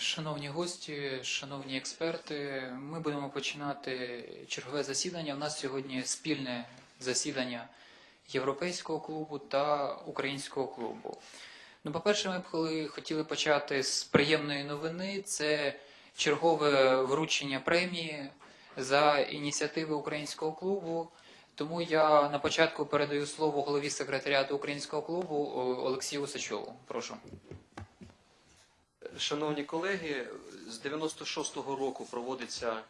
Шановні гості, шановні експерти, ми будемо починати чергове засідання. У нас сьогодні спільне засідання Європейського клубу та Українського клубу. Ну, по-перше, ми б хотіли почати з приємної новини. Це чергове вручення премії за ініціативи Українського клубу. Тому я на початку передаю слово голові секретаріату Українського клубу Олексію Усачову. Прошу. Шановні колеги, з 96-го року проводиться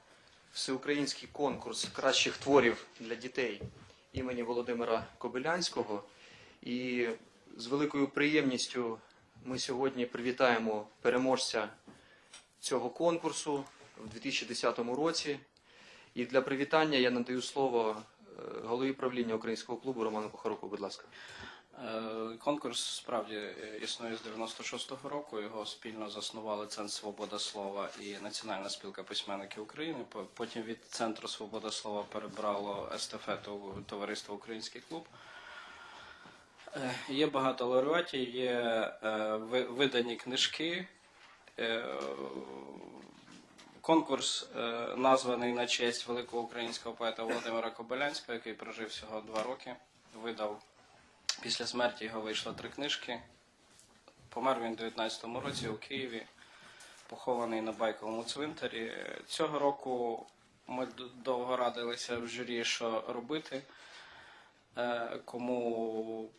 всеукраїнський конкурс кращих творів для дітей імені Володимира Кобилянського. І з великою приємністю ми сьогодні привітаємо переможця цього конкурсу в 2010 році. І для привітання я надаю слово е, голові правління українського клубу Роману Кухаруку. Будь ласка. Е, Конкурс справді існує з 96-го року. Його спільно заснували Центр Свобода Слова і Національна спілка письменників України. Потім від Центру Свобода Слова перебрало естафету товариство Український клуб. Е, Є багато лауреатів, є е, видані книжки. Конкурс названий на честь великого українського поета Володимира Кобилянського, який прожив всього два роки. Видав Після смерті його вийшло три книжки. Помер він у 19-му році у Києві, похований на байковому цвинтарі. Цього року ми довго радилися в журі, що робити, е, кому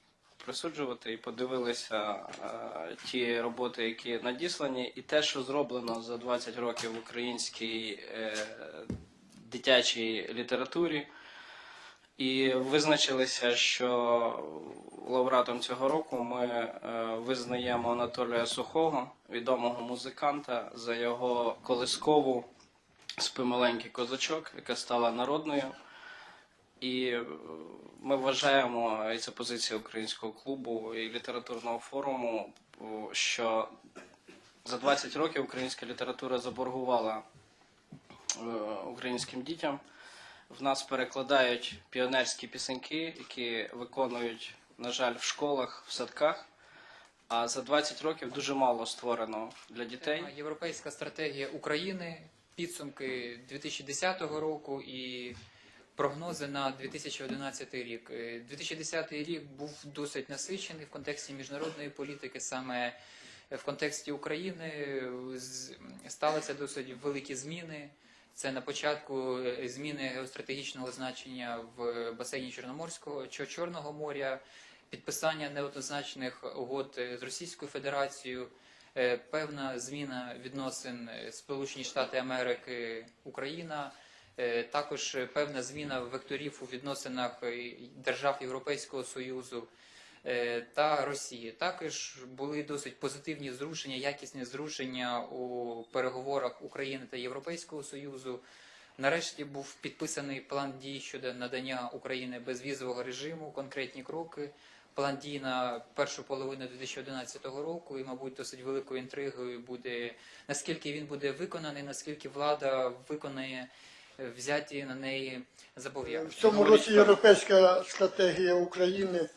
присуджувати, і подивилися е, ті роботи, які надіслані, і те, що зроблено за 20 років в українській е, дитячій літературі. І визначилися, що лауреатом цього року ми е, визнаємо Анатолія Сухого, відомого музиканта, за його колискову «Спи маленький козачок, яка стала народною. І е, ми вважаємо, і це позиція українського клубу і літературного форуму, що за 20 років українська література заборгувала е, українським дітям. В нас перекладають піонерські пісеньки, які виконують, на жаль, в школах, в садках. А за 20 років дуже мало створено для дітей. Європейська стратегія України, підсумки 2010 року і прогнози на 2011 рік. Е, 2010 рік був досить насичений в контексті міжнародної політики, саме в контексті України сталися досить великі зміни. Це на початку е, зміни геостратегічного значення в басейні Чорноморського Чо- Чорного моря, підписання неоднозначних угод е, з Російською Федерацією, е, певна зміна відносин Сполучені Штати Америки Україна, також певна зміна векторів у відносинах держав Європейського Союзу та Росії. Також були досить позитивні зрушення, якісні зрушення у переговорах України та Європейського Союзу. Нарешті був підписаний план дій щодо надання України безвізового режиму, конкретні кроки. План дій на першу половину 2011 року, і, мабуть, досить великою інтригою буде наскільки він буде виконаний, наскільки влада виконає е, взяті на неї зобов'язання. В цьому році європейська стратегія України е,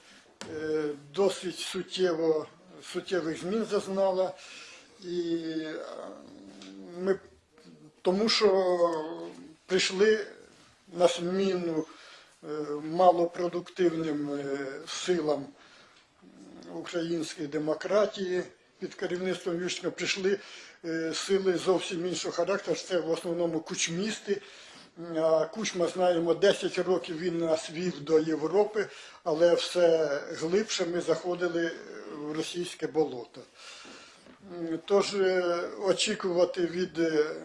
досить суттєво, суттєвих змін зазнала. І е, ми, тому що прийшли на зміну е, малопродуктивним е, силам української демократії під керівництвом Ющенка прийшли е, сили зовсім іншого характеру. Це в основному кучмісти. Кучма, знаємо, 10 років він нас вів до Європи, але все глибше ми заходили в російське болото. Тож е, очікувати від е,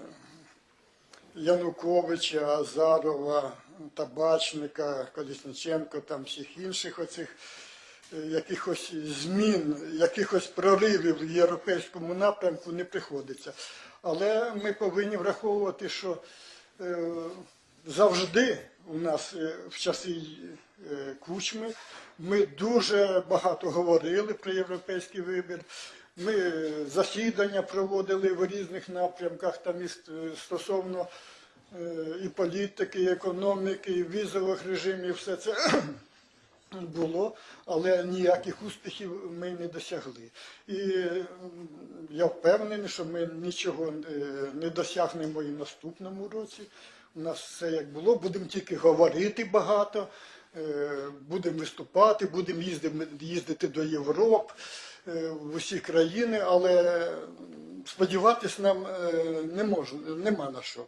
Януковича, Азарова, Табачника, Колісниченко, там всіх інших оцих е, якихось змін, якихось проривів в європейському напрямку не приходиться. Але ми повинні враховувати, що завжди у нас е, в часи е, кучми ми дуже багато говорили про європейський вибір. Ми е, засідання проводили в різних напрямках там і стосовно е, і політики, і економіки, і візових режимів, все це. Було, але ніяких успіхів ми не досягли. І я впевнений, що ми нічого е, не досягнемо і в наступному році. У нас все як було, будемо тільки говорити багато, е, будемо виступати, будемо їздити, до Європи, е, в усі країни, але м, сподіватись нам не можна, нема на що.